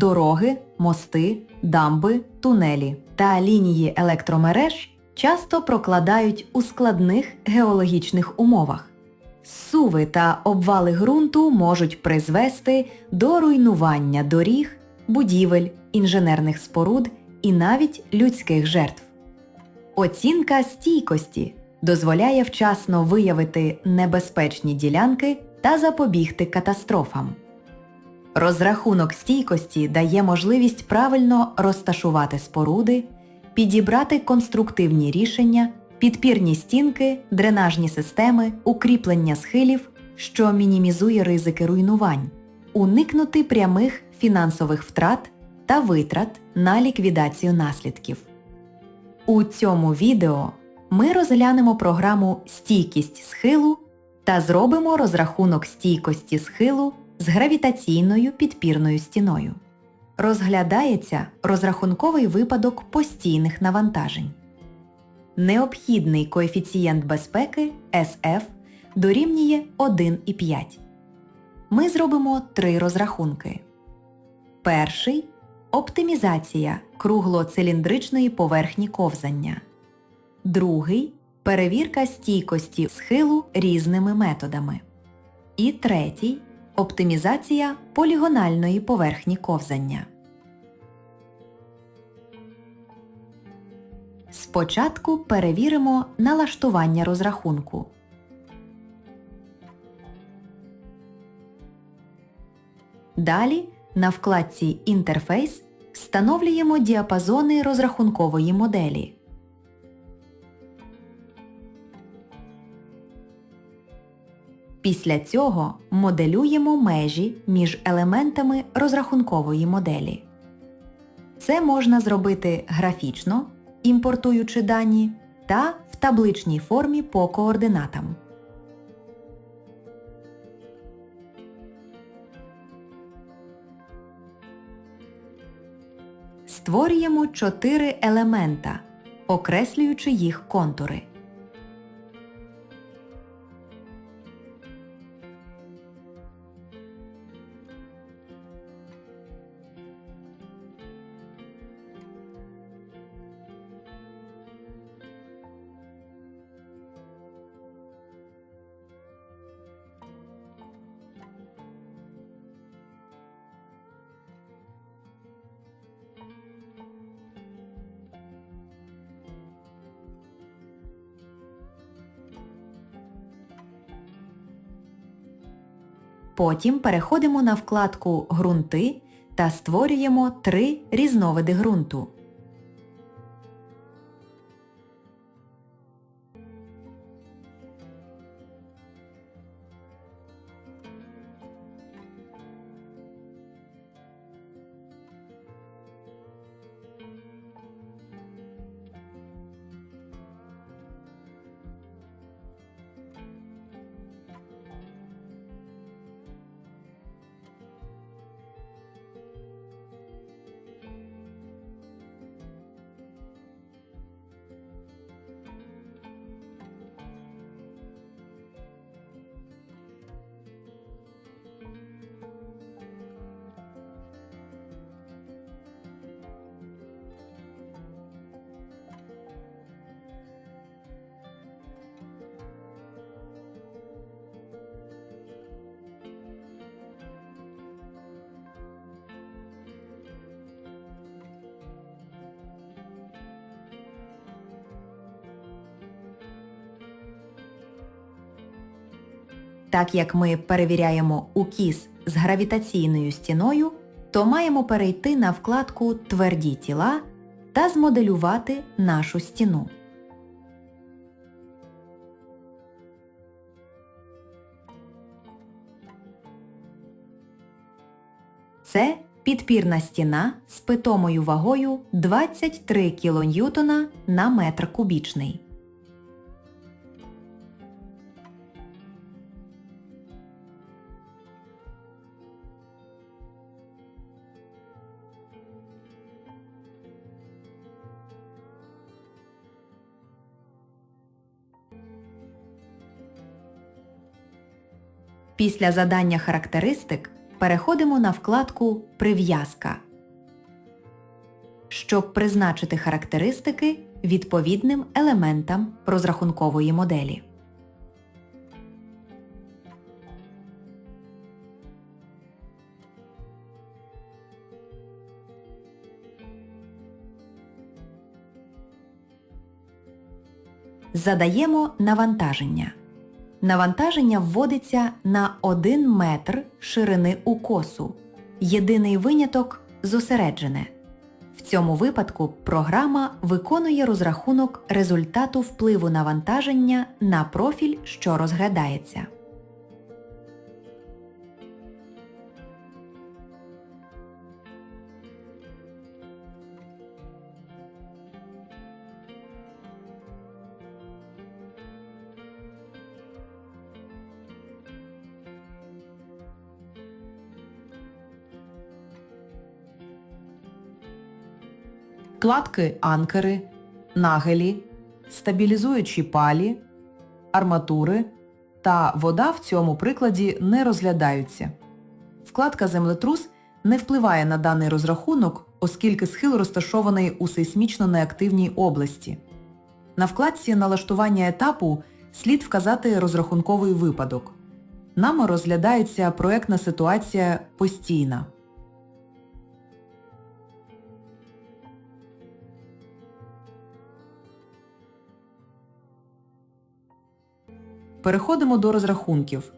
дороги, мости, дамби, тунелі та лінії електромереж часто прокладають у складних геологічних умовах. Суви та обвали ґрунту можуть призвести до руйнування доріг, будівель, інженерних споруд і навіть людських жертв. Оцінка стійкості дозволяє вчасно виявити небезпечні ділянки та запобігти катастрофам. Розрахунок стійкості дає можливість правильно розташувати споруди, підібрати конструктивні рішення, підпірні стінки, дренажні системи, укріплення схилів, що мінімізує ризики руйнувань, уникнути прямих фінансових втрат та витрат на ліквідацію наслідків. У цьому відео ми розглянемо програму Стійкість схилу та зробимо розрахунок стійкості схилу з гравітаційною підпірною стіною. Розглядається розрахунковий випадок постійних навантажень. Необхідний коефіцієнт безпеки SF дорівнює 1,5. Ми зробимо три розрахунки. Перший оптимізація круглоциліндричної поверхні ковзання. Другий перевірка стійкості схилу різними методами. І третій оптимізація полігональної поверхні ковзання. Спочатку перевіримо налаштування розрахунку. Далі на вкладці Інтерфейс встановлюємо діапазони розрахункової моделі. Після цього моделюємо межі між елементами розрахункової моделі. Це можна зробити графічно, імпортуючи дані, та в табличній формі по координатам. Створюємо чотири елемента, окреслюючи їх контури. Потім переходимо на вкладку Грунти та створюємо три різновиди ґрунту. Так як ми перевіряємо укіс з гравітаційною стіною, то маємо перейти на вкладку Тверді тіла та змоделювати нашу стіну. Це підпірна стіна з питомою вагою 23 кН на метр кубічний. Після задання характеристик переходимо на вкладку Прив'язка щоб призначити характеристики відповідним елементам розрахункової моделі. Задаємо навантаження. Навантаження вводиться на 1 метр ширини укосу. Єдиний виняток зосереджене. В цьому випадку програма виконує розрахунок результату впливу навантаження на профіль, що розглядається. Кладки анкери, нагелі, стабілізуючі палі, арматури та вода в цьому прикладі не розглядаються. Вкладка землетрус не впливає на даний розрахунок, оскільки схил розташований у сейсмічно неактивній області. На вкладці налаштування етапу слід вказати розрахунковий випадок. Нами розглядається проектна ситуація постійна. Переходимо до розрахунків.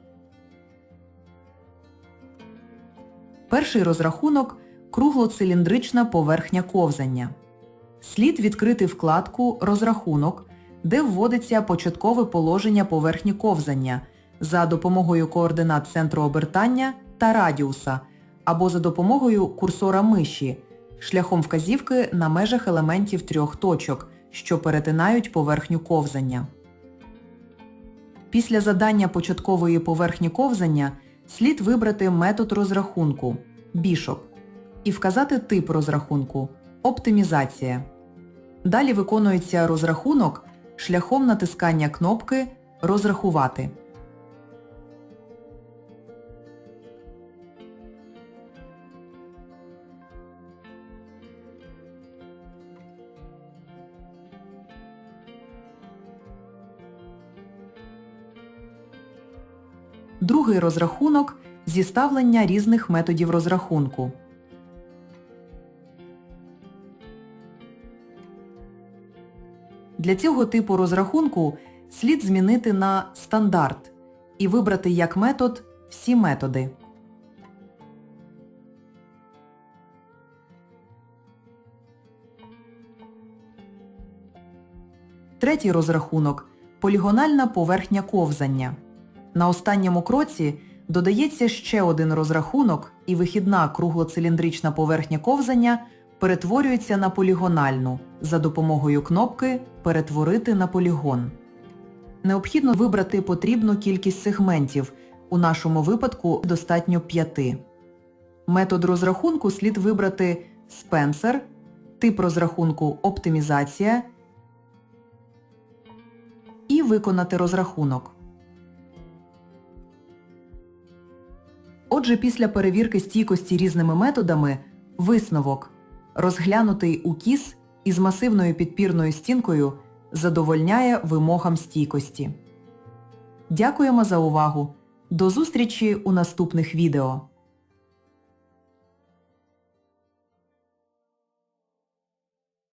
Перший розрахунок круглоциліндрична поверхня ковзання. Слід відкрити вкладку Розрахунок, де вводиться початкове положення поверхні ковзання за допомогою координат центру обертання та радіуса або за допомогою курсора миші шляхом вказівки на межах елементів трьох точок, що перетинають поверхню ковзання. Після задання початкової поверхні ковзання слід вибрати метод розрахунку бішоп і вказати тип розрахунку Оптимізація. Далі виконується розрахунок шляхом натискання кнопки Розрахувати. Другий розрахунок зіставлення різних методів розрахунку. Для цього типу розрахунку слід змінити на стандарт і вибрати як метод всі методи. Третій розрахунок полігональна поверхня ковзання. На останньому кроці додається ще один розрахунок і вихідна круглоциліндрична поверхня ковзання перетворюється на полігональну за допомогою кнопки Перетворити на полігон. Необхідно вибрати потрібну кількість сегментів, у нашому випадку достатньо 5. Метод розрахунку слід вибрати Spencer, тип розрахунку Оптимізація і виконати розрахунок. Отже, після перевірки стійкості різними методами висновок розглянутий укіс із масивною підпірною стінкою задовольняє вимогам стійкості. Дякуємо за увагу! До зустрічі у наступних відео!